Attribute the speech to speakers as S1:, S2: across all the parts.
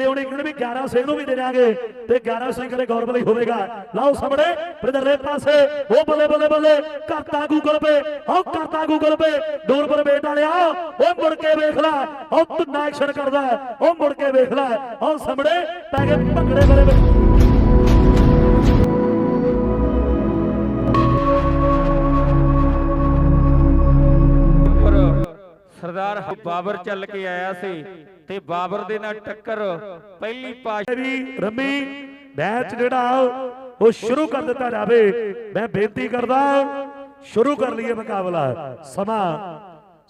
S1: ਬੱਲੇ ਉਹਨੇ ਕਹਿੰਦੇ ਵੀ 11 ਸਿੰਘ ਨੂੰ ਵੀ ਦੇ ਦਿਆਂਗੇ ਤੇ 11 ਸਿੰਘ ਦੇ ਗੌਰਵ ਲਈ ਹੋਵੇਗਾ। ਲਾਓ ਸਾਹਮਣੇ ਪ੍ਰਦਰਲੇ ਪਾਸੇ, ਉਹ ਬੱਲੇ ਬੱਲੇ ਬੱਲੇ, ਕਰਤਾ ਗੂਗਲ ਪੇ, ਉਹ ਕਰਤਾ ਗੂਗਲ ਪੇ ਦੂਰ ਪਰ ਬੇਟ ਵਾਲਿਆ, ਉਹ ਮੁੜ ਕੇ ਵੇਖ ਲੈ, ਉਹ ਤੁੰਨਾ ਐਕਸ਼ਨ ਕਰਦਾ, ਉਹ ਮੁੜ ਕੇ ਵੇਖ ਲੈ, ਉਹ ਸਾਹਮਣੇ ਪੈ ਗਏ ਭੰਗੜੇ ਬਲੇ ਬਲੇ
S2: ਸਰਦਾਰ ਬਾਬਰ ਚੱਲ ਕੇ ਆਇਆ ਸੀ ਤੇ ਬਾਬਰ ਦੇ ਨਾਲ ਟੱਕਰ ਪਹਿਲੀ ਪਾਸ਼
S1: ਵੀ ਰੰਮੀ ਮੈਚ ਜਿਹੜਾ ਉਹ ਸ਼ੁਰੂ ਕਰ ਦਿੱਤਾ ਜਾਵੇ। ਮੈਂ ਬੇਨਤੀ ਕਰਦਾ ਸ਼ੁਰੂ ਕਰ ਲਈਏ ਮੁਕਾਬਲਾ। ਸਮਾਂ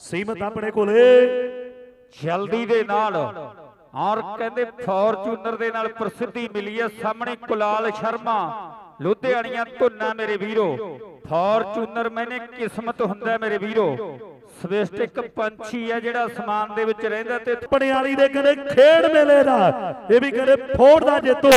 S1: ਸੀਮਤ ਆਪਣੇ ਕੋਲੇ।
S2: ਜਲਦੀ ਦੇ ਨਾਲ ਔਰ ਕਹਿੰਦੇ ਫੋਰਚੂਨਰ ਦੇ ਨਾਲ ਪ੍ਰਸਿੱਧੀ ਮਿਲੀ ਹੈ ਸਾਹਮਣੇ ਕੁਲਾਲ ਸ਼ਰਮਾ। ਲੁਧਿਆਣੀਆਂ ਧੁੰਨਾ ਮੇਰੇ ਵੀਰੋ ਫੋਰਚੂਨਰ ਮੈਨੇ ਕਿਸਮਤ ਹੁੰਦਾ ਮੇਰੇ ਵੀਰੋ। ਸਵਿਸਟ ਪੰਛੀ ਹੈ ਜਿਹੜਾ ਅਸਮਾਨ ਦੇ ਵਿੱਚ ਰਹਿੰਦਾ ਤੇ
S1: ਪਣਿਆਲੀ ਦੇ ਕਹਿੰਦੇ ਖੇਡ ਮੇਲੇ ਦਾ। ਇਹ ਵੀ ਕਹਿੰਦੇ ਫੋੜ ਦਾ ਜੇਤੂ।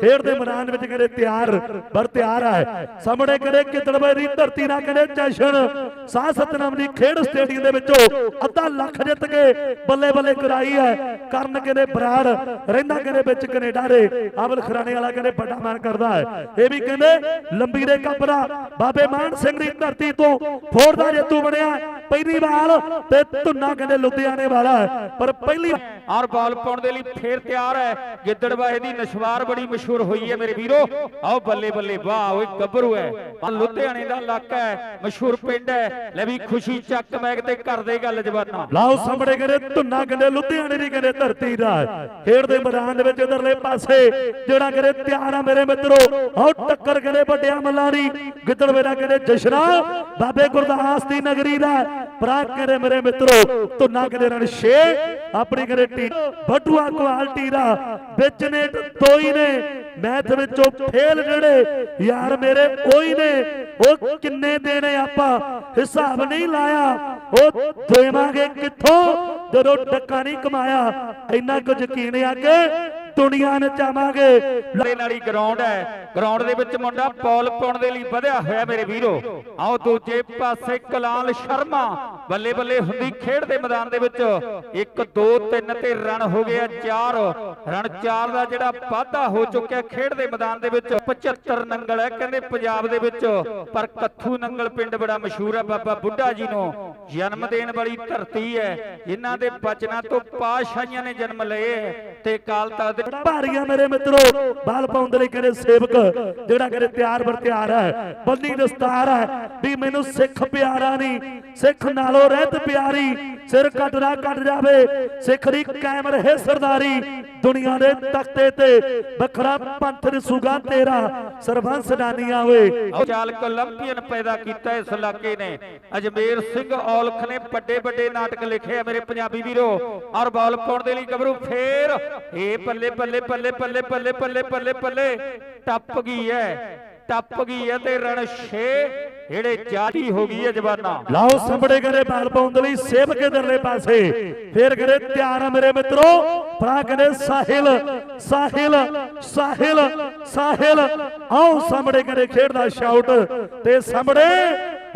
S1: ਖੇਡ ਦੇ ਮੈਦਾਨ ਵਿੱਚ ਕਹਿੰਦੇ ਤਿਆਰ, ਬਰ ਤਿਆਰ ਹੈ ਸਾਹਮਣੇ ਕਹਿੰਦੇ ਕਿਤੜਵੇ ਦੀ ਧਰਤੀ ਨਾਲ ਕਹਿੰਦੇ ਜਸ਼ਨ। ਸਾਹ ਸਤਨਾਮ ਦੀ ਖੇਡ ਸਟੇਡੀਅਮ ਦੇ ਵਿੱਚੋਂ ਅੱਧਾ ਲੱਖ ਜਿੱਤ ਕੇ ਬੱਲੇ ਬੱਲੇ ਕਰਾਈ ਹੈ ਕਰਨ ਕਹਿੰਦੇ ਬਰਾੜ, ਰਹਿੰਦਾ ਕਹਿੰਦੇ ਵਿੱਚ ਕੈਨੇਡਾ ਦੇ। ਆਵਲ ਖਰਾਣੇ ਵਾਲਾ ਕਹਿੰਦੇ ਵੱਡਾ ਮਾਨ ਕਰਦਾ ਹੈ। ਇਹ ਵੀ ਕਹਿੰਦੇ ਲੰਬੀ ਦੇ ਕੱਪੜਾ ਬਾਬੇ ਮਾਨ ਸਿੰਘ ਦੀ ਧਰਤੀ ਤੋਂ ਫੋੜ ਦਾ ਜੇਤੂ ਬਣਿਆ। ਪਹਿਲੀ ਵਾਰ ਤੇ ਧੁੰਨਾ ਕਹਿੰਦੇ ਲੁਧਿਆਣੇ ਵਾਲਾ। ਪਰ ਪਹਿਲੀ
S2: ਔਰ ਬਾਲ ਪਾਉਣ ਦੇ ਲਈ ਫੇਰ ਤਿਆਰ ਹੈ। ਗਿੱਦੜਵਾਹੇ ਦੀ ਨਸ਼ਵਾਰ ਬੜੀ ਮਸ਼ਹੂਰ ਹੋਈ ਹੈ ਮੇਰੇ ਵੀਰੋ। ਆਓ ਬੱਲੇ ਬੱਲੇ ਵਾਹ ਓਏ ਗੱਭਰੂ ਹੈ। ਲੁਧਿਆਣੇ ਦਾ ਇਲਾਕਾ ਹੈ ਮਸ਼ਹੂਰ ਪਿੰਡ ਹੈ। ਲੈ ਵੀ ਖੁਸ਼ੀ ਚੱਕ ਮੈਗ ਤੇ ਕਰਦੇ ਗੱਲ ਜਵਾਨਾ।
S1: ਲਾਓ ਸਾਹਮਣੇ ਕਹਿੰਦੇ ਧੁੰਨਾ ਕਹਿੰਦੇ ਲੁਧਿਆਣੇ ਦੀ ਕਹਿੰਦੇ ਧਰਤੀ ਦਾ ਖੇਡ ਦੇ ਮੈਦਾਨ ਦੇ ਵਿੱਚ ਇਧਰਲੇ ਪਾਸੇ ਜਿਹੜਾ ਕਹਿੰਦੇ ਤਿਆਰ ਆ ਮੇਰੇ ਮਿੱਤਰੋ ਆਓ ਟੱਕਰ ਕਹਿੰਦੇ ਵੱਡਿਆ ਮੱਲਾਂ ਦੀ। ਗਿੱਦੜ ਮੇਰਾ ਕਹਿੰਦੇ ਜਸ਼ਨਾ ਬਾਬੇ ਗੁਰਦਾਸ ਦੀ ਨਗਰੀ ਦਾ ਭਰਾ ਕਹਿੰਦੇ ਮੇਰੇ ਮਿੱਤਰੋ, ਧੁੰਨਾ ਕਹਿੰਦੇ ਰਣ ਛੇ, ਆਪਣੀ ਕਹਿੰਦੇ ਟੀ ਬਟੂਆ ਕੁਆਲਟੀ ਦਾ, ਵਿੱਚ ਨੇ ਤੋਈ ਨੇ ਮੈਥ ਵਿੱਚੋਂ ਫੇਲ ਜਿਹੜੇ, ਯਾਰ ਮੇਰੇ ਕੋਈ ਨੇ, ਉਹ ਕਿੰਨੇ ਦੇਣੇ ਆਪਾਂ, ਹਿਸਾਬ ਨਹੀਂ ਲਾਇਆ, ਉਹ ਦੇਵਾਂਗੇ ਕਿੱਥੋਂ? ਜਦੋਂ ਟੱਕਾ ਨਹੀਂ ਕਮਾਇਆ, ਇੰਨਾ ਕੁ ਯਕੀਨ ਆ ਕੇ ਦੁਨੀਆ ਨਚਾਵਾਂਗੇ
S2: ਦੇ ਨਾਲ ਹੀ ਗਰਾਊਂਡ ਹੈ। ਗਰਾਊਂਡ ਦੇ ਵਿੱਚ ਮੁੰਡਾ ਪੌਲ ਪਾਉਣ ਦੇ ਲਈ ਵਧਿਆ ਹੋਇਆ ਮੇਰੇ ਵੀਰੋ। ਆਓ ਦੂਜੇ ਪਾਸੇ ਕਲਾਲ ਸ਼ਰਮਾ। ਬੱਲੇ ਬੱਲੇ ਹੁੰਦੀ ਖੇਡ ਦੇ ਮੈਦਾਨ ਦੇ ਵਿੱਚ। 1 2 3 ਤੇ ਰਨ ਹੋ ਗਿਆ 4 ਰਨ 4 ਦਾ ਜਿਹੜਾ ਵਾਧਾ ਹੋ ਚੁੱਕਿਆ ਖੇਡ ਦੇ ਮੈਦਾਨ ਦੇ ਵਿੱਚ। 75 ਨੰਗਲ ਹੈ ਕਹਿੰਦੇ ਪੰਜਾਬ ਦੇ ਵਿੱਚ। ਪਰ ਕੱਥੂ ਨੰਗਲ ਪਿੰਡ ਬੜਾ ਮਸ਼ਹੂਰ ਹੈ ਬਾਬਾ ਬੁੱਢਾ ਜੀ ਨੂੰ। ਜਨਮ ਦੇਣ ਵਾਲੀ ਧਰਤੀ ਹੈ। ਇਹਨਾਂ ਦੇ ਬਚਨਾਂ ਤੋਂ ਪਾਸ਼ਾਈਆਂ ਨੇ ਜਨਮ ਲਏ ਹੈ। ਤੇ ਕਾਲ ਤਖਤ ਦੇ
S1: ਭਾਰੀਆਂ ਮੇਰੇ ਮਿੱਤਰੋ। ਬਾਲ ਪਾਉਣ ਦੇ ਲਈ ਕਹਿੰਦੇ ਸੇਵਕ, ਜਿਹੜਾ ਕਹਿੰਦੇ ਤਿਆਰ ਬਰ ਤਿਆਰ ਹੈ ਬੰਦੀ ਦਸਤਾਰ ਹੈ, ਵੀ ਮੈਨੂੰ ਸਿੱਖ ਪਿਆਰਾ ਨਹੀਂ, ਸਿੱਖ ਨਾਲੋਂ ਰਹਿਤ ਪਿਆਰੀ ਸਿਰ ਕੱਟਦਾ ਕੱਟ ਜਾਵੇ। ਸਿੱਖ ਦੀ ਕਾਇਮ ਰਹੇ ਸਰਦਾਰੀ। ਦੁਨੀਆ ਦੇ ਤਖਤੇ ਤੇ ਵੱਖਰਾ ਪੰਥ ਰਸੂਗਾ ਤੇਰਾ। ਸਰਬੰਸ ਦਾਨੀਆਂ
S2: ਵੇ ਚਾਲਕ ਓਲੰਪੀਅਨ ਪੈਦਾ ਕੀਤਾ ਇਸ ਇਲਾਕੇ ਨੇ। ਅਜਮੇਰ ਸਿੰਘ ਔਲਖ ਨੇ ਵੱਡੇ ਵੱਡੇ ਨਾਟਕ ਲਿਖੇ ਮੇਰੇ ਪੰਜਾਬੀ ਵੀਰੋ। ਔਰ ਬਾਲ ਪਾਉਣ ਦੇ ਲਈ ਗੱਭਰੂ ਫੇਰ ਏ ਪੱਲੇ ਪੱਲੇ ਪੱਲੇ ਪੱਲੇ ਪੱਲੇ ਪੱਲੇ ਪੱਲੇ ਪੱਲੇ। ਟੱਪ ਗਈ ਐ। ਟੱਪ ਗਈ ਐ ਤੇ ਰਣ 6 ਜਿਹੜੇ ਜਾਰੀ ਹੋ ਗਈ ਹੈ ਜਵਾਨਾ।
S1: ਲਾਓ ਸੰਭੜੇ ਕਰੇ ਬਾਲ ਪਾਉਣ ਦੇ ਲਈ ਸੇਵਕ ਇਧਰਲੇ ਪਾਸੇ। ਫੇਰ ਕਰੇ ਤਿਆਰ ਆ ਮੇਰੇ ਮਿੱਤਰੋ। ਭਰਾ ਕਹਿੰਦੇ ਸਾਹਿਲ ਸਾਹਿਲ ਸਾਹਿਲ ਸਾਹਿਲ। ਆਓ ਸੰਭੜੇ ਕਰੇ ਖੇਡਦਾ ਸ਼ਾਊਟ ਤੇ ਸੰਭੜੇ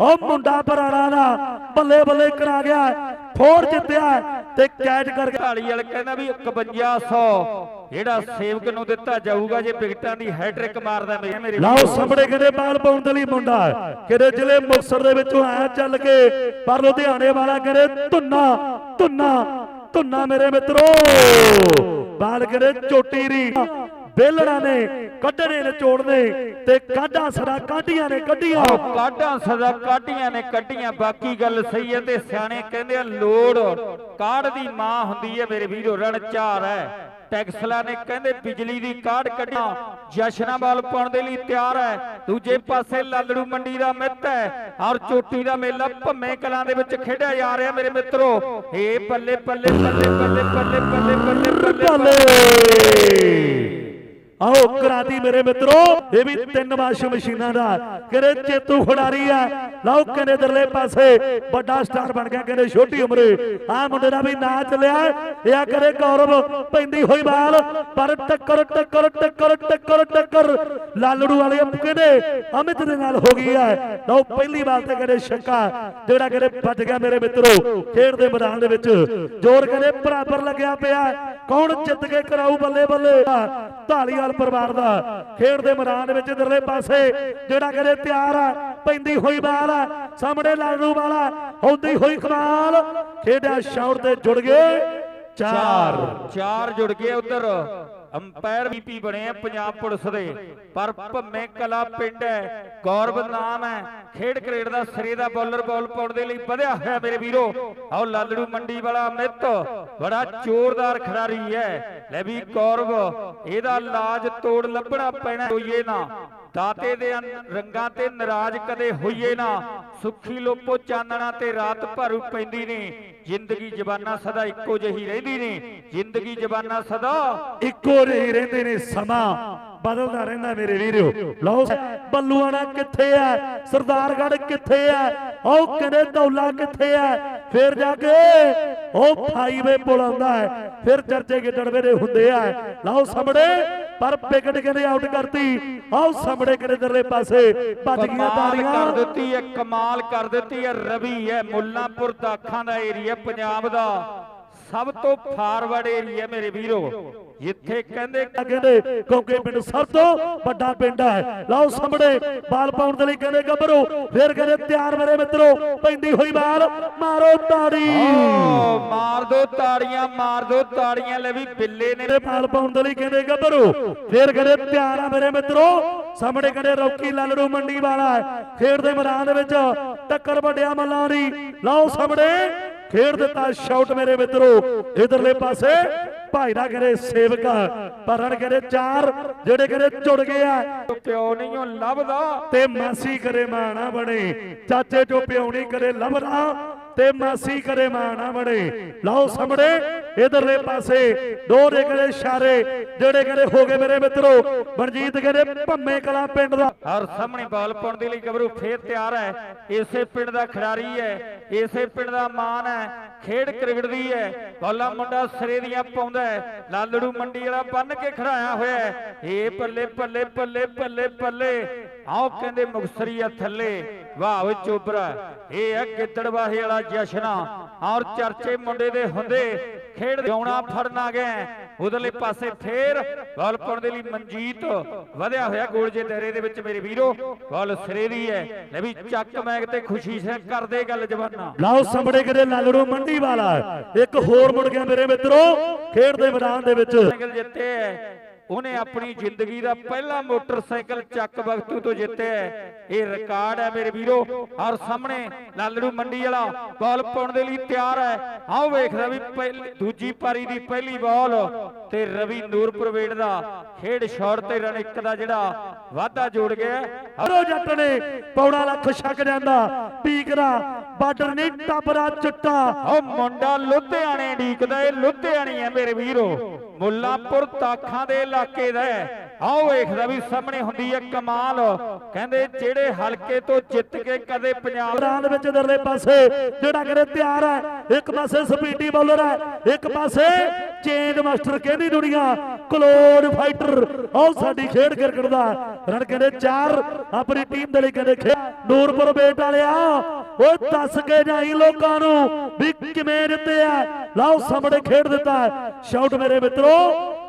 S1: ਉਹ ਮੁੰਡਾ ਪਰਾਣਾ ਦਾ ਬੱਲੇ ਬੱਲੇ ਕਰਾ ਗਿਆ ਫੋੜ ਜਿੱਤਿਆ ਤੇ ਕੈਚ ਕਰਕੇ
S2: ਢਾਲੀ ਵਾਲ ਕਹਿੰਦਾ ਵੀ 5100 ਜਿਹੜਾ ਸੇਵਕ ਨੂੰ ਦਿੱਤਾ ਜਾਊਗਾ ਜੇ ਵਿਕਟਾਂ ਦੀ ਹੈਟ੍ਰਿਕ ਮਾਰਦਾ ਮੇਰੇ
S1: ਲਾਓ ਸਾਹਮਣੇ ਕਹਿੰਦੇ ਬਾਲ ਪਾਉਣ ਦੇ ਲਈ ਮੁੰਡਾ ਕਿਹੜੇ ਜ਼ਿਲ੍ਹੇ ਮੁਕਤਸਰ ਦੇ ਵਿੱਚੋਂ ਆਇਆ ਚੱਲ ਕੇ। ਪਰ ਲੁਧਿਆਣੇ ਵਾਲਾ ਕਹਿੰਦੇ ਧੁੰਨਾ ਧੁੰਨਾ ਧੁੰਨਾ ਮੇਰੇ ਮਿੱਤਰੋ। ਬਾਲ ਕਹਿੰਦੇ ਚੋਟੀ ਰੀ। ਬੇਲੜਾ ਨੇ ਕੱਢਣੇ ਨੇ ਚੋੜਨੇ ਤੇ ਕਾਢਾਂ ਸਦਾ ਕਾਢੀਆਂ ਨੇ ਕੱਢੀਆਂ।
S2: ਕਾਢਾਂ ਸਦਾ ਕਾਢੀਆਂ ਨੇ ਕੱਢੀਆਂ। ਬਾਕੀ ਗੱਲ ਸਹੀ ਹੈ ਤੇ ਸਿਆਣੇ ਕਹਿੰਦੇ ਆ ਲੋੜ ਕਾਢ ਦੀ ਮਾਂ ਹੁੰਦੀ ਹੈ ਮੇਰੇ ਵੀਰੋ ਰਣ ਚਾਰ ਹੈ। ਟੈਕਸਲਾ ਨੇ ਕਹਿੰਦੇ ਬਿਜਲੀ ਦੀ ਕਾਢ ਕੱਢਿਆ ਜਸ਼ਨਾ ਬਾਲ ਪਾਉਣ ਦੇ ਲਈ ਤਿਆਰ ਹੈ। ਦੂਜੇ ਪਾਸੇ ਲਾਲੜੂ ਮੰਡੀ ਦਾ ਮਿੱਤ ਹੈ ਔਰ ਚੋਟੀ ਦਾ ਮੇਲਾ ਭੰਮੇ ਕਲਾਂ ਦੇ ਵਿੱਚ ਖੇਡਿਆ ਜਾ ਰਿਹਾ ਮੇਰੇ ਮਿੱਤਰੋ। ਏ ਬੱਲੇ ਬੱਲੇ ਬੱਲੇ ਬੱਲੇ ਬੱਲੇ ਬੱਲੇ ਬੱਲੇ ਬੱਲੇ
S1: ਆਓ ਕਰਾਤੀ ਮੇਰੇ ਮਿੱਤਰੋ, ਇਹ ਵੀ ਤਿੰਨ ਵਾਸ਼ ਮਸ਼ੀਨਾਂ ਦਾ। ਕਹਿੰਦੇ ਚੇਤੂ ਖਿਡਾਰੀ ਆ। ਲਓ ਕਹਿੰਦੇ ਦਰਲੇ ਪਾਸੇ, ਵੱਡਾ ਸਟਾਰ ਬਣ ਗਿਆ ਕਹਿੰਦੇ ਛੋਟੀ ਉਮਰੇ। ਆ ਮੁੰਡੇ ਦਾ ਵੀ ਨਾਂ ਚੱਲਿਆ। ਇਹ ਆ ਕਰੇ ਗੌਰਵ, ਪੈਂਦੀ ਹੋਈ ਬਾਲ। ਪਰ ਟੱਕਰ ਟੱਕਰ ਟੱਕਰ ਟੱਕਰ ਟੱਕਰ। ਲਾਲੜੂ ਵਾਲੇ ਕਹਿੰਦੇ, ਅਮਿਤ ਦੇ ਨਾਲ ਹੋ ਗਈ ਹੈ ਲਓ ਪਹਿਲੀ ਬਾਲ ਤੇ ਕਹਿੰਦੇ ਛੱਕਾ, ਜਿਹੜਾ ਕਹਿੰਦੇ ਵੱਜ ਗਿਆ ਮੇਰੇ ਮਿੱਤਰੋ, ਖੇਡ ਦੇ ਮੈਦਾਨ ਦੇ ਵਿੱਚ। ਜੋਰ ਕਹਿੰਦੇ ਬਰਾਬਰ ਲੱਗਿਆ ਪਿਆ। ਕੌਣ ਜਿੱਤ ਕੇ ਕਰਾਊ ਬੱਲੇ ਬੱਲੇ ਢਾਲੀਵਾਲ ਪਰਿਵਾਰ ਦਾ। ਖੇਡ ਦੇ ਮੈਦਾਨ ਵਿੱਚ ਇਧਰਲੇ ਪਾਸੇ ਜਿਹੜਾ ਕਹਿੰਦੇ ਤਿਆਰ ਆ, ਪੈਂਦੀ ਹੋਈ ਬਾਲ ਆ, ਸਾਹਮਣੇ ਲਾਲੂ ਵਾਲਾ ਹੁੰਦੀ ਹੋਈ ਕਮਾਲ। ਖੇਡਿਆ ਸ਼ਾਟ ਤੇ ਜੁੜ ਗਏ ਚਾਰ।
S2: ਚਾਰ ਜੁੜ ਗਏ ਉਧਰ। ਅੰਪਾਇਰ ਵੀਪੀ ਬਣੇ ਆ ਪੰਜਾਬ ਪੁਲਿਸ ਦੇ। ਪਰ ਭੰਮੇ ਕਲਾ ਪਿੰਡ ਹੈ, ਗੌਰਵ ਨਾਮ ਹੈ। ਖੇਡ ਕ੍ਰਿਕਟ ਦਾ ਸਿਰੇ ਦਾ ਬੌਲਰ ਬੌਲ ਪਾਉਣ ਦੇ ਲਈ ਵਧਿਆ ਹੋਇਆ ਮੇਰੇ ਵੀਰੋ। ਆਓ ਲਾਲੜੂ ਮੰਡੀ ਵਾਲਾ ਮਿੱਤ, ਬੜਾ ਜ਼ੋਰਦਾਰ ਖਿਡਾਰੀ ਹੈ। ਲੈ ਵੀ ਗੌਰਵ, ਇਹਦਾ ਲਾਜ ਤੋੜ ਲੱਭਣਾ ਪੈਣਾ ਹੋਈਏ ਨਾ। ਦਾਤੇ ਦੇ ਰੰਗਾਂ ਤੇ ਨਾਰਾਜ਼ ਕਦੇ ਹੋਈਏ ਨਾ। ਸੁੱਖੀ ਲੋਪੋ ਚਾਨਣਾ ਤੇ ਰਾਤ ਭਰੂ ਪੈਂਦੀ ਨੇ। ਜ਼ਿੰਦਗੀ ਜਵਾਨਾ ਸਦਾ ਇੱਕੋ ਜਿਹੀ ਰਹਿੰਦੀ ਨੇ। ਜ਼ਿੰਦਗੀ ਜਵਾਨਾ ਸਦਾ
S1: ਇੱਕੋ ਜਿਹੇ ਰਹਿੰਦੇ ਨੇ। ਸਮਾਂ ਬਦਲਦਾ ਰਹਿੰਦਾ ਮੇਰੇ ਵੀਰੋ। ਲਓ, ਬੱਲੂਆਣਾ ਕਿੱਥੇ ਆ ਸਰਦਾਰਗੜ੍ਹ ਕਿੱਥੇ ਆ ਉਹ ਕਹਿੰਦੇ ਦੌਲਾ ਕਿੱਥੇ ਆ ਫਿਰ ਜਾ ਕੇ ਉਹ ਹਾਈਵੇ ਪੁਲ ਆਉਂਦਾ ਹੈ। ਫਿਰ ਚਰਚੇ ਗਿੱਦੜਵੇ ਦੇ ਹੁੰਦੇ ਆ। ਲਓ ਸਾਹਮਣੇ ਪਰ ਵਿਕਟ ਕਹਿੰਦੇ ਆਊਟ ਕਰਤੀ। ਆਓ ਸਾਹਮਣੇ ਕਿਹੜੇ ਦਰਲੇ ਪਾਸੇ ਭੱਜ ਗਈਆਂ ਤਾੜੀਆਂ
S2: ਕਰ ਦਿੱਤੀ ਹੈ ਕਮਾਲ ਕਰ ਦਿੱਤੀ ਹੈ ਰਵੀ ਹੈ। ਮੁੱਲਾਂਪੁਰ ਦਾਖਾਂ ਦਾ ਏਰੀਆ ਪੰਜਾਬ ਦਾ। ਸਭ ਤੋਂ ਫਾਰਵਰਡ ਏਰੀਆ ਮੇਰੇ ਵੀਰੋ। ਜਿੱਥੇ ਕਹਿੰਦੇ
S1: ਕਹਿੰਦੇ ਕਿਉਂਕਿ ਪਿੰਡ ਸਭ ਤੋਂ ਵੱਡਾ ਪਿੰਡ ਹੈ। ਲਓ ਸਾਹਮਣੇ ਬਾਲ ਪਾਉਣ ਦੇ ਲਈ ਕਹਿੰਦੇ ਗੱਭਰੂ ਫਿਰ ਕਹਿੰਦੇ ਤਿਆਰ ਮੇਰੇ ਮਿੱਤਰੋ ਪੈਂਦੀ ਹੋਈ ਬਾਲ ਮਾਰੋ ਤਾੜੀ।
S2: ਮਾਰ ਦੋ ਤਾੜੀਆਂ ਮਾਰ ਦੋ ਤਾੜੀਆਂ ਲੈ ਵੀ ਬਿੱਲੇ ਨੇ।
S1: ਬਾਲ ਪਾਉਣ ਦੇ ਲਈ ਕਹਿੰਦੇ ਗੱਭਰੂ ਫਿਰ ਕਹਿੰਦੇ ਤਿਆਰ ਆ ਮੇਰੇ ਮਿੱਤਰੋ। ਸਾਹਮਣੇ ਕਹਿੰਦੇ ਰੌਕੀ ਲਾਲੜੂ ਮੰਡੀ ਵਾਲਾ। ਖੇਡ ਦੇ ਮੈਦਾਨ ਦੇ ਵਿੱਚ ਟੱਕਰ ਵੱਡਿਆ ਮੱਲਾਂ ਦੀ। ਲਓ ਸਾਹਮਣੇ ਖੇਡ ਦਿੱਤਾ ਸ਼ਾਟ ਮੇਰੇ ਮਿੱਤਰੋ। ਇਧਰਲੇ ਪਾਸੇ ਭਾਈ ਦਾ ਕਹਿੰਦੇ ਸੇਵਕ ਪਰ ਰਣ ਕਹਿੰਦੇ ਚਾਰ ਜਿਹੜੇ ਕਹਿੰਦੇ ਜੁੜ ਗਏ ਆ।
S2: ਪਿਓ ਨਹੀਂ ਉਹ ਲੱਭਦਾ।
S1: ਤੇ ਮਾਸੀ ਕਰੇ ਮਾਣਾ ਬਣੇ। ਚਾਚੇ ਚੋਂ ਪਿਉਣੀ ਕਰੇ ਲਵਰਾ ਤੇ ਮਾਸੀ ਕਰੇ ਮਾਣਾ ਬਣੇ ਲਓ ਸਾਹਮਣੇ, ਇਧਰਲੇ ਪਾਸੇ ਦੋ ਕਰੇ ਇਸ਼ਾਰੇ, ਜਿਹੜੇ ਕਹਿੰਦੇ, ਹੋ ਗਏ ਮੇਰੇ ਮਿੱਤਰੋ। ਮਨਜੀਤ ਕਹਿੰਦੇ, ਭੰਮੇ ਕਲਾ ਪਿੰਡ ਦਾ।
S2: ਔਰ ਸਾਹਮਣੇ ਬਾਲ ਪਾਉਣ ਦੇ ਲਈ ਗੱਭਰੂ ਫੇਰ ਤਿਆਰ ਹੈ। ਇਸੇ ਪਿੰਡ ਦਾ ਖਿਡਾਰੀ ਹੈ, ਇਸੇ ਪਿੰਡ ਦਾ ਮਾਨ ਹੈ, ਖੇਡ ਕ੍ਰਿਕਟ ਦੀ ਹੈ। ਬਾਲਾ ਮੁੰਡਾ ਸਿਰੇ ਦੀਆਂ ਪਾਉਂਦਾ ਹੈ, ਲਾਲੜੂ ਮੰਡੀ ਵਾਲਾ ਬੰਨ ਕੇ ਖੜਾਇਆ ਹੋਇਆ ਹੈ। ਏ ਪੱਲੇ ਪੱਲੇ ਪੱਲੇ ਪੱਲੇ ਪੱਲੇ। ਆਓ ਕਹਿੰਦੇ ਮੁਕਸਰੀਆ ਥੱਲੇ ਵਾਹ ਓਏ ਚੋਬਰਾ ਇਹ ਹੈ ਗਿੱਦੜਵਾਹੇ ਵਾਲਾ ਜਸ਼ਨਾ। ਔਰ ਚਰਚੇ ਮੁੰਡੇ ਦੇ ਹੁੰਦੇ ਖੇਡ ਜਾਉਣਾ ਫੜਨ ਗਏ। ਉਧਰਲੇ ਪਾਸੇ ਫੇਰ ਬਾਲ ਪਾਉਣ ਦੇ ਲਈ ਮਨਜੀਤ ਵਧਿਆ ਹੋਇਆ ਗੋਲ ਜੇ ਦਾਇਰੇ ਦੇ ਵਿੱਚ ਮੇਰੇ ਵੀਰੋ। ਬਾਲ ਸਿਰੇ ਦੀ ਹੈ। ਲੈ ਵੀ ਚੱਕ ਮੈਗ ਤੇ ਖੁਸ਼ੀ ਸੇ ਕਰਦੇ ਗੱਲ ਜਵਾਨਾ।
S1: ਲਓ ਸਾਹਮਣੇ ਕਹਿੰਦੇ ਲਾਲੜੂ ਮੰਡੀ ਵਾਲਾ। ਇੱਕ ਹੋਰ ਮੁੜ ਗਿਆ ਮੇਰੇ ਮਿੱਤਰੋ ਖੇਡ ਦੇ ਮੈਦਾਨ ਦੇ ਵਿੱਚ।
S2: ਜਿੱਤੇ ਹੈ। ਉਹਨੇ ਆਪਣੀ ਜ਼ਿੰਦਗੀ ਦਾ ਪਹਿਲਾ ਮੋਟਰਸਾਈਕਲ ਚੱਕ ਵਕਤੂ ਤੋਂ ਜਿੱਤਿਆ। ਇਹ ਰਿਕਾਰਡ ਹੈ ਮੇਰੇ ਵੀਰੋ। ਔਰ ਸਾਹਮਣੇ ਲਾਲੜੂ ਮੰਡੀ ਵਾਲਾ ਬਾਲ ਪਾਉਣ ਦੇ ਲਈ ਤਿਆਰ ਹੈ। ਆਓ ਵੇਖਦਾ ਵੀ ਪਹਿਲੀ ਦੂਜੀ ਪਾਰੀ ਦੀ ਪਹਿਲੀ ਬਾਲ ਤੇ ਰਵੀ ਨੂਰਪੁਰ ਵੇੜ ਦਾ ਖੇਡ ਸ਼ਾਟ ਤੇ ਰਨ ਇੱਕ ਦਾ ਜਿਹੜਾ ਵਾਧਾ ਜੋੜ ਗਿਆ।
S1: ਹਰੋ ਜੱਟ ਨੇ ਪੌੜਾ ਲੱਖ ਛੱਕ ਜਾਂਦਾ। ਪੀਕਰਾ ਬਾਰਡਰ ਨਹੀਂ ਟੱਪਰਾ ਚਿੱਟਾ।
S2: ਉਹ ਮੁੰਡਾ ਲੁਧਿਆਣੇ ਢੀਕਦਾ ਏ ਲੁਧਿਆਣੀ ਹੈ ਮੇਰੇ ਵੀਰੋ। ਮੁੱਲਾਂਪੁਰ ਤਾਖਾਂ ਦੇ ਇਲਾਕੇ ਦਾ। ਆਓ ਵੇਖਦਾ ਵੀ ਸਾਹਮਣੇ ਹੁੰਦੀ ਹੈ ਕਮਾਲ। ਕਹਿੰਦੇ ਜਿਹੜੇ ਹਲਕੇ ਤੋਂ ਜਿੱਤ ਕੇ ਕਦੇ ਪੰਜਾਬ
S1: ਮੈਦਾਨ ਵਿੱਚ ਦਰਲੇ ਪਾਸੇ ਜਿਹੜਾ ਕਰੇ ਤਿਆਰ ਹੈ ਇੱਕ ਪਾਸੇ ਸਪੀਡੀ ਬੌਲਰ ਹੈ ਇੱਕ ਪਾਸੇ ਚੇਂਜ ਮਾਸਟਰ ਕਹਿੰਦੀ ਦੁਨੀਆ। ਕਲੋਡ ਫਾਈਟਰ ਉਹ ਸਾਡੀ ਖੇਡ ਕ੍ਰਿਕਟ ਦਾ। ਰਨ ਕਹਿੰਦੇ, ਚਾਰ, ਆਪਣੀ ਟੀਮ ਦੇ ਲਈ ਕਹਿੰਦੇ, ਖੇ ਨੂਰਪੁਰ ਬੇਟ ਵਾਲਿਆ, ਓਏ ਦੱਸ ਕੇ ਜਾਈ ਲੋਕਾਂ ਨੂੰ ਵੀ ਕਿਵੇਂ ਜਿੱਤੇ ਆ। ਲਓ ਸਾਹਮਣੇ ਖੇਡ ਦਿੱਤਾ ਸ਼ਾਟ ਮੇਰੇ ਮਿੱਤਰੋ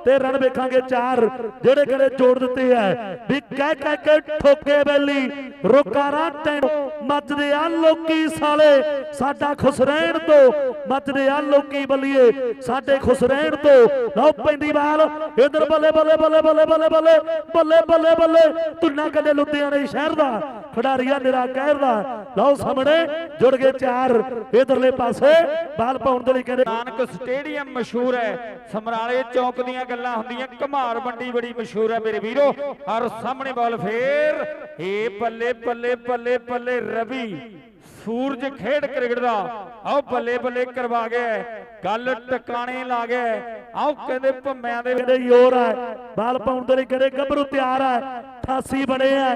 S1: ਤੇ ਰਨ ਵੇਖਾਂਗੇ ਚਾਰ, ਜਿਹੜੇ ਕਿਹੜੇ ਜੋੜ ਦਿੱਤੇ ਐ ਵੀ ਕਹਿ ਕਹਿ ਕੇ ਠੋਕੇ ਬੈਲੀ ਰੁਕਾਰਾ ਟੈਂਡ ਮੱਚਦੇ ਆ ਲੋਕੀ ਸਾਲੇ, ਸਾਡਾ ਖੁਸ਼ ਤੋਂ ਮੱਚਦੇ ਆ ਲੋਕੀ ਬੱਲੀਏ, ਸਾਡੇ ਖੁਸ਼ ਤੋਂ ਲਓ ਪੈਂਦੀ ਬਾਲ, ਇਧਰ ਬੱਲੇ ਬੱਲੇ ਬੱਲੇ ਬੱਲੇ ਬੱਲੇ ਬੱਲੇ ਬੱਲੇ ਬੱਲੇ ਬੱਲੇ, ਤੁਨਾ ਕਦੇ ਲੁਧਿਆਣੇ ਸ਼ਹਿਰ ਦਾ, ਖਿਡਾਰੀਆ ਨਿਰਾ ਕਹਿਰ ਦਾ। ਲਓ ਸਾਹਮਣੇ ਜੁੜ ਗਏ ਚਾਰ, ਇਧਰਲੇ ਪਾਸੇ ਬਾਲ ਪਾਉਣ ਦੇ ਲਈ ਕਹਿੰਦੇ
S2: ਨਾਨਕ ਸਟੇਡੀਅਮ ਮਸ਼ਹੂਰ ਹੈ, ਸਮਰਾਲੇ ਚੌਕ ਦੀਆਂ ਗੱਲਾਂ ਹੁੰਦੀਆਂ। ਘਮਾਰ ਮੰਡੀ ਬੜੀ ਮਸ਼ਹੂਰ ਹੈ ਮੇਰੇ ਵੀਰੋ। ਹਰ ਸਾਹਮਣੇ ਬਾਲ ਫੇਰ। ਏ ਪੱਲੇ ਪੱਲੇ ਪੱਲੇ ਪੱਲੇ ਰਵੀ। ਸੂਰਜ ਖੇਡ ਕ੍ਰਿਕਟ ਦਾ। ਆਓ ਬੱਲੇ ਬੱਲੇ ਕਰਵਾ ਗਿਆ। ਗੱਲ ਟਿਕਾਣੇ ਲਾ ਗਿਆ। ਆਓ ਕਹਿੰਦੇ ਭੰਮਿਆਂ ਦੇ
S1: ਕਹਿੰਦੇ ਯੋਰ ਹੈ ਬਾਲ ਪਾਉਣ ਦੇ ਲਈ ਕਹਿੰਦੇ ਗੱਭਰੂ ਤਿਆਰ ਹੈ 88 ਬਣੇ ਆ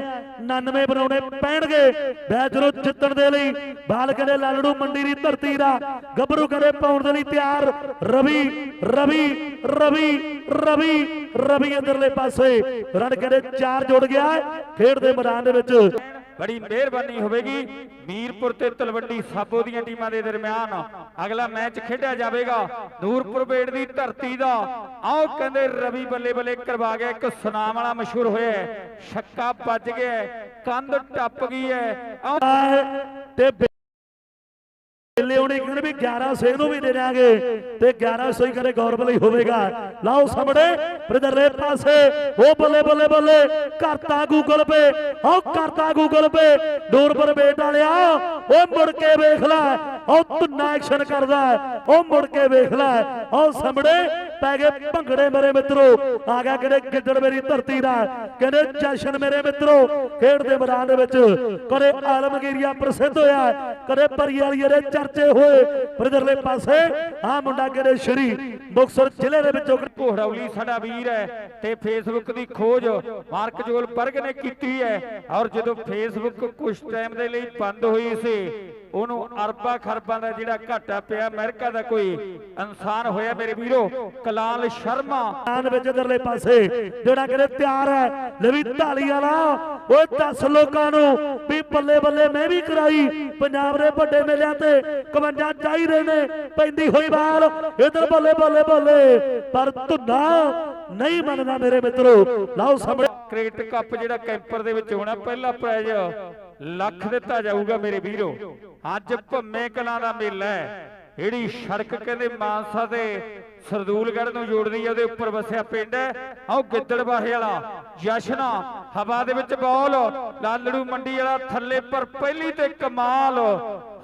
S1: 99 ਬਣਾਉਣੇ ਪੈਣਗੇ, ਬੈਚ ਨੂੰ ਜਿੱਤਣ ਦੇ ਲਈ ਬਾਲ ਕਹਿੰਦੇ ਲਾਲੜੂ ਮੰਡੀ ਦੀ ਧਰਤੀ ਦਾ, ਗੱਭਰੂ ਕਹਿੰਦੇ ਪਾਉਣ ਦੇ ਲਈ ਤਿਆਰ, ਰਵੀ ਰਵੀ ਰਵੀ ਰਵੀ ਰਵੀ ਅੰਦਰਲੇ ਪਾਸੇ ਰਨ ਕਹਿੰਦੇ ਚਾਰ ਜੁੜ ਗਿਆ ਖੇਡ ਦੇ ਮੈਦਾਨ ਦੇ ਵਿੱਚ।
S2: ਬੜੀ ਮਿਹਰਬਾਨੀ ਹੋਵੇਗੀ। ਮੀਰਪੁਰ ਤੇ ਤਲਵੰਡੀ ਸਾਬੋ ਦੀਆਂ ਟੀਮਾਂ ਦੇ ਦਰਮਿਆਨ। ਅਗਲਾ ਮੈਚ ਖੇਡਿਆ ਜਾਵੇਗਾ। ਨੂਰਪੁਰ ਬੇੜ ਦੀ ਧਰਤੀ ਦਾ। ਆਓ ਕਹਿੰਦੇ ਰਵੀ ਬੱਲੇ ਬੱਲੇ ਕਰਵਾ ਗਿਆ। ਇੱਕ ਸੁਨਾਮ ਵਾਲਾ ਮਸ਼ਹੂਰ ਹੋਇਆ ਹੈ। ਛੱਕਾ ਵੱਜ ਗਿਆ ਹੈ, ਕੰਧ ਟੱਪ ਗਈ ਹੈ।
S1: ਹੈ ਤੇ ਬਿੱਲੇ ਉਹਨੇ ਕਹਿੰਦੇ ਵੀ 11 ਸੇ ਨੂੰ ਵੀ ਦੇ ਦਿਆਂਗੇ ਤੇ 1100 ਹੀ ਕਰੇ ਗੌਰਵ ਲਈ ਹੋਵੇਗਾ। ਲਾਓ ਸਾਹਮਣੇ ਬ੍ਰਦਰਲੇ ਪਾਸੇ, ਉਹ ਬੱਲੇ ਬੱਲੇ ਬੱਲੇ, ਕਰਤਾ ਗੂਗਲ ਪੇ ਉਹ ਕਰਤਾ ਗੂਗਲ ਪੇ ਪਰ ਬੇਟ ਵਾਲਿਆ, ਉਹ ਮੁੜ ਕੇ ਵੇਖ ਲੈ ਉਹ ਤੁੰਨਾ ਐਕਸ਼ਨ ਕਰਦਾ ਉਹ ਮੁੜ ਕੇ ਵੇਖ ਲੈ ਉਹ ਸਾਹਮਣੇ ਪੈ ਗਏ ਭੰਗੜੇ ਮੇਰੇ ਮਿੱਤਰੋ। ਆ ਗਿਆ ਕਿਹੜੇ ਗਿੱਦੜ ਮੇਰੀ ਧਰਤੀ ਦਾ। ਕਹਿੰਦੇ, ਜਸ਼ਨ ਮੇਰੇ ਮਿੱਤਰੋ, ਖੇਡ ਦੇ ਮੈਦਾਨ ਦੇ ਵਿੱਚ। ਕਦੇ ਆਲਮਗੀਰੀਆ ਪ੍ਰਸਿੱਧ ਹੋਇਆ ਕਦੇ ਪਰੀ ਵਾਲੀਏ ਦੇ ਚਰਚੇ ਹੋਏ। ਬ੍ਰਦਰਲੇ ਪਾਸੇ ਆ ਮੁੰਡਾ ਕਹਿੰਦੇ, ਸ਼੍ਰੀ ਮੁਕਤਸਰ ਜ਼ਿਲ੍ਹੇ ਦੇ ਵਿੱਚੋਂ
S2: ਘੋੜੌਲੀ ਸਾਡਾ ਵੀਰ ਹੈ ਤੇ ਫੇਸਬੁੱਕ ਦੀ ਖੋਜ ਮਾਰਕ ਜੋਲ ਬਰਗ ਨੇ ਕੀਤੀ ਹੈ। ਔਰ ਜਦੋਂ ਫੇਸਬੁੱਕ ਕੁਝ ਟਾਈਮ ਦੇ ਲਈ ਬੰਦ ਹੋਈ ਸੀ ਉਹਨੂੰ ਅਰਬਾਂ ਖਰਬਾਂ ਦਾ ਜਿਹੜਾ ਘਾਟਾ ਪਿਆ ਅਮਰੀਕਾ ਦਾ ਕੋਈ ਇਨਸਾਨ ਹੋਇਆ ਮੇਰੇ ਵੀਰੋ ਕਲਾਲ ਸ਼ਰਮਾ।
S1: ਮੈਦਾਨ ਵਿੱਚ ਇਧਰਲੇ ਪਾਸੇ ਜਿਹੜਾ ਕਹਿੰਦੇ ਤਿਆਰ ਹੈ ਲਵੀ ਢਾਲੀ ਵਾਲਾ ਓਏ 10 ਲੋਕਾਂ ਨੂੰ ਵੀ ਬੱਲੇ ਬੱਲੇ ਮੈਂ ਵੀ ਕਰਾਈ। ਪੰਜਾਬ ਦੇ ਵੱਡੇ ਮੇਲਿਆਂ ਤੇ 51 ਚਾਹੀਦੇ ਨੇ ਪੈਂਦੀ ਹੋਈ ਬਾਲ ਇਧਰ ਬੱਲੇ ਬੱਲੇ ਬੱਲੇ ਪਰ ਧੁੰਨਾ ਨਹੀਂ ਮੰਨਦਾ ਮੇਰੇ ਮਿੱਤਰੋ। ਲਾਓ ਸਾਹਮਣੇ।
S2: ਕ੍ਰਿਕਟ ਕੱਪ ਜਿਹੜਾ ਕੈਂਪਰ ਦੇ ਵਿੱਚ ਹੋਣਾ ਪਹਿਲਾ ਪ੍ਰਾਈਜ਼ ਲੱਖ ਦਿੱਤਾ ਜਾਊਗਾ ਮੇਰੇ ਵੀਰੋ। ਅੱਜ ਭੰਮੇ ਕਲਾਂ ਦਾ ਮੇਲਾ ਹੈ। ਜਿਹੜੀ ਸੜਕ ਕਹਿੰਦੇ ਮਾਨਸਾ ਤੇ ਸਰਦੂਲਗੜ੍ਹ ਨੂੰ ਜੋੜਦੀ ਹੈ ਉਹਦੇ ਉੱਪਰ ਵਸਿਆ ਪਿੰਡ ਹੈ। ਆਓ ਗਿੱਦੜਬਾਹੇ ਵਾਲਾ, ਜਸ਼ਨਾ, ਹਵਾ ਦੇ ਵਿੱਚ ਬੌਲ, ਲਾਲੜੂ ਮੰਡੀ ਵਾਲਾ ਥੱਲੇ ਪਰ ਪਹਿਲੀ ਤੇ ਕਮਾਲ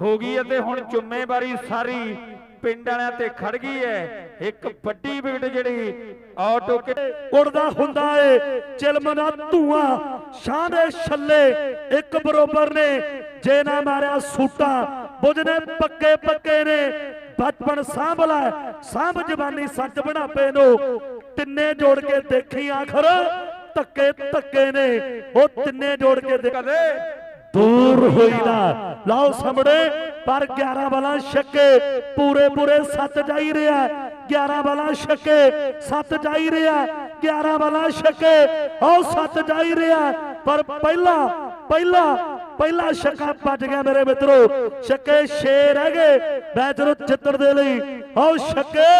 S2: ਹੋ ਗਈ ਅਤੇ ਹੁਣ ਜ਼ਿੰਮੇਵਾਰੀ ਸਾਰੀ ਪਿੰਡ ਵਾਲਿਆਂ ਤੇ ਖੜ ਗਈ ਹੈ। ਇੱਕ ਵੱਡੀ ਵਿਕਟ ਜਿਹੜੀ ਆਟੋ ਕੇ
S1: ਉੜਦਾ ਹੁੰਦਾ ਏ ਚਿਲਮ ਦਾ ਧੂਆਂ ਸ਼ਾਹ ਦੇ ਛੱਲੇ ਇੱਕ ਬਰੋਬਰ ਨੇ ਜੇ ਨਾ ਮਾਰਿਆ ਸੂਟਾ ਬੁਝਨੇ ਪੱਕੇ ਪੱਕੇ ਨੇ। ਬਚਪਨ ਸਾਂਭਲਾ ਸਾਂਭ ਜਵਾਨੀ ਸੱਚ ਬਣਾਪੇ ਨੂੰ। ਤਿੰਨੇ ਜੋੜ ਕੇ ਦੇਖੀ ਆਖਰ ਧੱਕੇ ਧੱਕੇ ਨੇ। ਉਹ ਤਿੰਨੇ ਜੋੜ ਕੇ ਦੇਖ
S2: ਕਦੇ
S1: ਦੂਰ ਹੋਈਦਾ ਲਾਓ ਸਾਹਮਣੇ ਪਰ 11 ਵਾਲਾ ਛੱਕੇ ਪੂਰੇ ਪੂਰੇ ਸੱਤ ਜਾਈ ਰਿਹਾ। 11 ਵਾਲਾ ਛੱਕੇ ਸੱਤ ਜਾਈ ਰਿਹਾ। 11 ਵਾਲਾ ਛੱਕੇ ਉਹ ਸੱਤ ਜਾਈ ਰਿਹਾ। ਪਰ ਪਹਿਲਾ ਪਹਿਲਾ ਪਹਿਲਾ ਛੱਕਾ ਵੱਜ ਗਿਆ ਮੇਰੇ ਮਿੱਤਰੋ। ਛੱਕੇ 6 ਰਹਿ ਗਏ ਮੈਚ ਨੂੰ ਜਿੱਤਣ ਦੇ ਲਈ। ਉਹ ਛੱਕੇ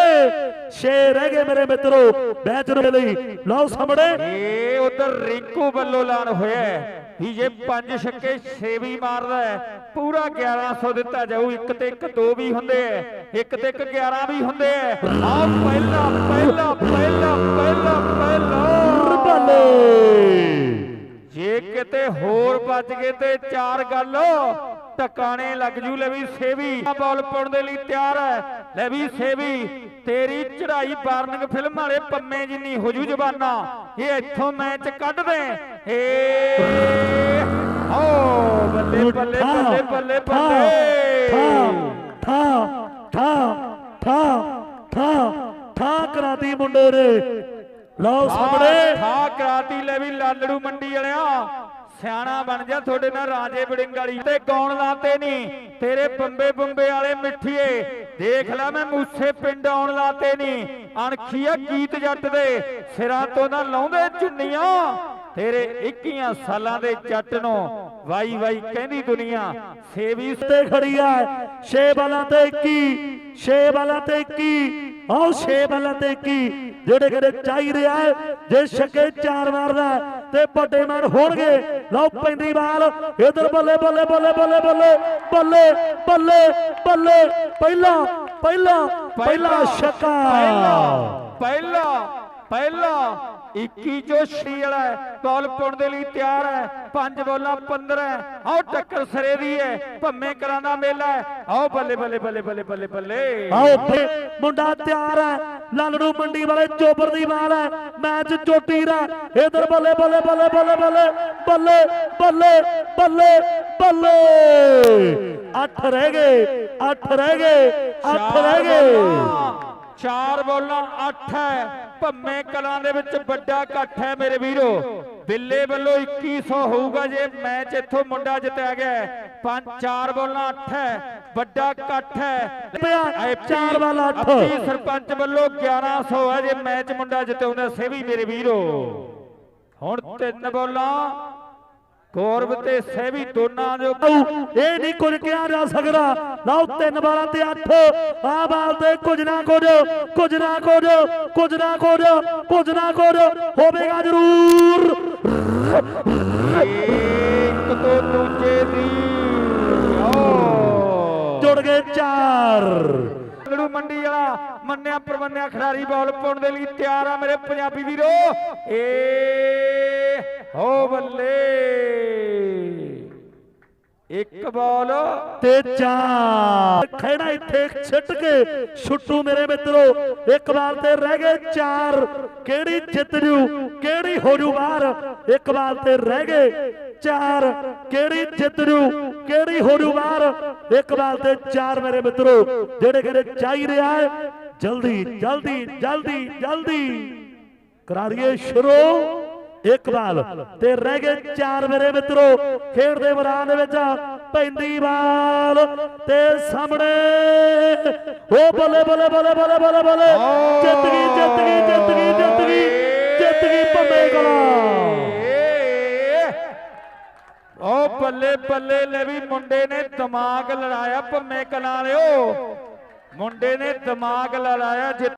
S1: 6 ਰਹਿ ਗਏ ਮੇਰੇ ਮਿੱਤਰੋ ਮੈਚ ਦੇ ਲਈ। ਲਾਓ ਸਾਹਮਣੇ।
S2: ਇਹ ਉਧਰ ਰਿੰਕੂ ਵੱਲੋਂ ਐਲਾਨ ਹੋਇਆ ਵੀ ਜੇ ਪੰਜ ਛੱਕੇ 6 ਵੀ ਮਾਰਦਾ ਹੈ, ਪੂਰਾ 1100 ਦਿੱਤਾ ਜਾਊ। ਇੱਕ ਤੇ ਇੱਕ, ਦੋ ਵੀ ਹੁੰਦੇ ਐ ਇੱਕ ਤੇ ਇੱਕ 11 ਵੀ ਹੁੰਦੇ ਐ ਆ ਪਹਿਲਾ ਪਹਿਲਾ ਪਹਿਲਾ ਪਹਿਲਾ ਪਹਿਲਾ। ਕਿਤੇ ਹੋਰ ਬਚ ਗਏ ਤੇ ਚਾਰ ਗੱਲ ਟਕਾਣੇ ਲੱਗ ਜੂ। ਲੈ ਵੀ ਸੇਵੀ ਬਾਲ ਪਾਉਣ ਦੇ ਲਈ ਤਿਆਰ ਹੈ। ਲੈ ਵੀ ਸੇਵੀ ਤੇਰੀ ਚੜਾਈ ਵਾਰਨਿੰਗ ਫਿਲਮ ਵਾਲੇ ਪੰਮੇ ਜਿੰਨੀ ਹੋ ਜੂ ਜਵਾਨਾ। ਇਹ ਇੱਥੋਂ ਮੈਚ ਕੱਢ ਦੇ। ਏ ਓ ਬੱਲੇ ਬੱਲੇ ਬੱਲੇ ਬੱਲੇ ਬੱਲੇ।
S1: ਠਾ ਠਾ ਠਾ ਠਾ ਠਾ ਕਰਾਤੀ ਮੁੰਡੇ ਨੇ ਲਓ ਸਾਹਮਣੇ।
S2: ਠਾ ਕਰਾਤੀ ਲੈ ਵੀ ਲਾਲੜੂ ਮੰਡੀ ਵਾਲਿਆ। ਸਿਆਣਾ ਬਣ ਜਾ, ਤੁਹਾਡੇ ਨਾਲ ਰਾਜੇ ਬੜਿੰਗ ਵਾਲੀ। ਤੇ ਗਾਉਣ ਲਾਤੇ ਨਹੀਂ? ਤੇਰੇ ਬੰਬੇ ਬੰਬੇ ਵਾਲੇ ਮਿੱਠੀਏ। ਦੇਖ ਲੈ ਮੈਂ ਮੂਸੇ ਪਿੰਡ ਆਉਣ ਲਾਤੇ ਨਹੀਂ। ਅਣਖੀਆ ਗੀਤ ਜੱਟ ਦੇ ਸਿਰਾਂ ਤੋਂ ਨਾ ਲਾਉਂਦੇ ਚੁੰਨੀਆਂ। ਤੇਰੇ 21 ਸਾਲਾਂ ਦੇ ਜੱਟ ਨੂੰ ਵਾਈ ਵਾਈ ਕਹਿੰਦੀ ਦੁਨੀਆ ਸੇਵੀ
S1: ਤੇ ਖੜੀ ਆ 6 ਬਾਲਾਂ ਤੇ 21 6 ਬਾਲਾਂ ਤੇ 21 ਆਓ 6 ਬਾਲਾਂ ਤੇ 21 ਜਿਹੜੇ ਕਿਹੜੇ ਚਾਹੀ ਰਿਹਾ ਹੈ, ਜੇ ਛੱਕੇ ਚਾਰ ਮਾਰਦਾ ਤੇ ਵੱਡੇ ਮਾਰ ਹੋਣਗੇ। ਲਓ ਪੈਂਦੀ ਬਾਲ ਇਧਰ ਬੱਲੇ ਬੱਲੇ ਬੱਲੇ ਬੱਲੇ ਬੱਲੇ ਬੱਲੇ ਬੱਲੇ ਬੱਲੇ ਪਹਿਲਾ ਪਹਿਲਾ ਪਹਿਲਾ ਛੱਕਾ।
S2: ਪਹਿਲਾ ਪਹਿਲਾ ਪਹਿਲਾ 21 ਜੋ ਵਾਲਾ ਹੈ, ਦੇ ਲਈ ਤਿਆਰ ਹੈ ਪੰਜ ਬੋਲਾਂ 15 ਹੈ। ਆਓ ਟੱਕਰ ਸਰੇ ਦੀ ਹੈ ਭੰਮੇ ਕਰਾਂ ਦਾ ਮੇਲਾ ਹੈ। ਆਓ ਬੱਲੇ ਬੱਲੇ ਬੱਲੇ ਬੱਲੇ ਬੱਲੇ ਬੱਲੇ।
S1: ਆਓ ਮੁੰਡਾ ਤਿਆਰ ਹੈ ਲਾਲੜੂ ਮੰਡੀ ਵਾਲੇ ਚੋਬਰ ਦੀ ਬਾਲ ਹੈ ਮੈਚ ਚੋਟੀ ਦਾ ਇਧਰ ਬੱਲੇ ਬੱਲੇ ਬੱਲੇ ਬੱਲੇ ਬੱਲੇ ਬੱਲੇ ਬੱਲੇ ਬੱਲੇ ਬੱਲੇ। ਅੱਠ ਰਹਿ ਗਏ ਅੱਠ ਰਹਿ ਗਏ ਅੱਠ ਰਹਿ ਗਏ।
S2: ਚਾਰ ਬੋਲਾਂ 8 ਹੈ। ਭੰਮੇ ਕਲਾਂ ਦੇ ਵਿੱਚ ਵੱਡਾ ਇਕੱਠ ਹੈ ਮੇਰੇ ਵੀਰੋ। ਬਿੱਲੇ ਵੱਲੋਂ 2100 ਹੋਊਗਾ ਜੇ ਮੈਚ ਇੱਥੋਂ ਮੁੰਡਾ ਜਿੱਤਿਆ ਗਿਆ। ਪੰਜ ਚਾਰ ਬੋਲਾਂ 8 ਹੈ ਵੱਡਾ ਇਕੱਠ ਹੈ।
S1: ਚਾਰ ਵਾਲ ਅੱਠ।
S2: ਅੱਪੀ ਸਰਪੰਚ ਵੱਲੋਂ 1100 ਹੈ ਜੇ ਮੈਚ ਮੁੰਡਾ ਜਿੱਤਿਆਉਂਦਾ ਸੇਵੀ ਮੇਰੇ ਵੀਰੋ। ਹੁਣ ਤਿੰਨ ਬੋਲਾਂ ਗੌਰਵ ਤੇ ਸੇਵੀ ਦੋਨਾਂ ਜੋ
S1: ਆਊ, ਇਹ ਨਹੀਂ ਕੁਝ ਕਿਹਾ ਜਾ ਸਕਦਾ। ਲਓ ਤਿੰਨ ਬਾਲਾਂ ਤੇ ਅੱਠ। ਆ ਬਾਲ ਤੇ ਕੁਝ ਨਾ ਕੁਝ ਕੁਝ ਨਾ ਕੁਝ ਕੁਝ ਨਾ ਕੁਝ ਕੁਝ ਨਾ ਕੁਝ ਹੋਵੇਗਾ ਜ਼ਰੂਰ।
S2: ਇੱਕ ਤੋਂ ਦੂਜੇ ਦੀ।
S1: ਜੁੜ ਗਏ ਚਾਰ।
S2: ਲੜੂ ਮੰਡੀ ਵਾਲਾ ਮੰਨਿਆ ਪਰਮੰਨਿਆ ਖਿਡਾਰੀ ਬਾਲ ਪਾਉਣ ਦੇ ਲਈ ਤਿਆਰ ਆ ਮੇਰੇ ਪੰਜਾਬੀ ਵੀਰੋ। ਏ ਹੋ ਬੱਲੇ। ਇੱਕ ਬਾਲ
S1: ਤੇ ਚਾਰ। ਖੇੜਾ ਇੱਥੇ ਛਿੱਟ ਕੇ ਛੁੱਟੂ ਮੇਰੇ ਮਿੱਤਰੋ। ਇੱਕ ਵਾਰ ਤੇ ਰਹਿ ਗਏ ਚਾਰ। ਕਿਹੜੀ ਜਿੱਤ ਜੂ ਕਿਹੜੀ ਹੋ ਜੂ ਬਾਹਰ ਇੱਕ ਵਾਰ ਤੇ ਰਹਿ ਗਏ ਚਾਰ। ਕਿਹੜੀ ਜਿੱਤ ਜੂ ਕਿਹੜੀ ਹੋ ਜੂ ਬਾਹਰ ਇੱਕ ਵਾਰ ਤੇ ਚਾਰ ਮੇਰੇ ਮਿੱਤਰੋ। ਜਿਹੜੇ ਕਹਿੰਦੇ ਚਾਹੀ ਰਿਹਾ ਹੈ ਜਲਦੀ ਜਲਦੀ ਜਲਦੀ ਜਲਦੀ। ਕਰਾ ਦਈਏ ਸ਼ੁਰੂ। ਇੱਕ ਬਾਲ ਤੇ ਰਹਿ ਗਏ ਚਾਰ ਮੇਰੇ ਮਿੱਤਰੋ ਖੇਡ ਦੇ ਮੈਦਾਨ ਦੇ ਵਿੱਚ ਪੈਂਦੀ ਬਾਲ ਤੇ ਸਾਹਮਣੇ ਉਹ ਬੱਲੇ ਬੱਲੇ ਬੱਲੇ ਬੱਲੇ ਬੱਲੇ ਬੱਲੇ। ਜਿੱਤ ਗਈ ਜਿੱਤ ਗਈ ਜਿੱਤ ਗਈ ਜਿੱਤ ਗਈ ਜਿੱਤ ਗਈ ਭੰਮੇ ਕਲਾ।
S2: ਓ ਬੱਲੇ ਬੱਲੇ ਲੈ ਵੀ ਮੁੰਡੇ ਨੇ ਦਿਮਾਗ ਲੜਾਇਆ ਭੰਮੇ ਕਲਾਂ ਵਾਲਿਓ। ਮੁੰਡੇ ਨੇ ਦਿਮਾਗ ਲੜਾਇਆ ਜਿੱਤ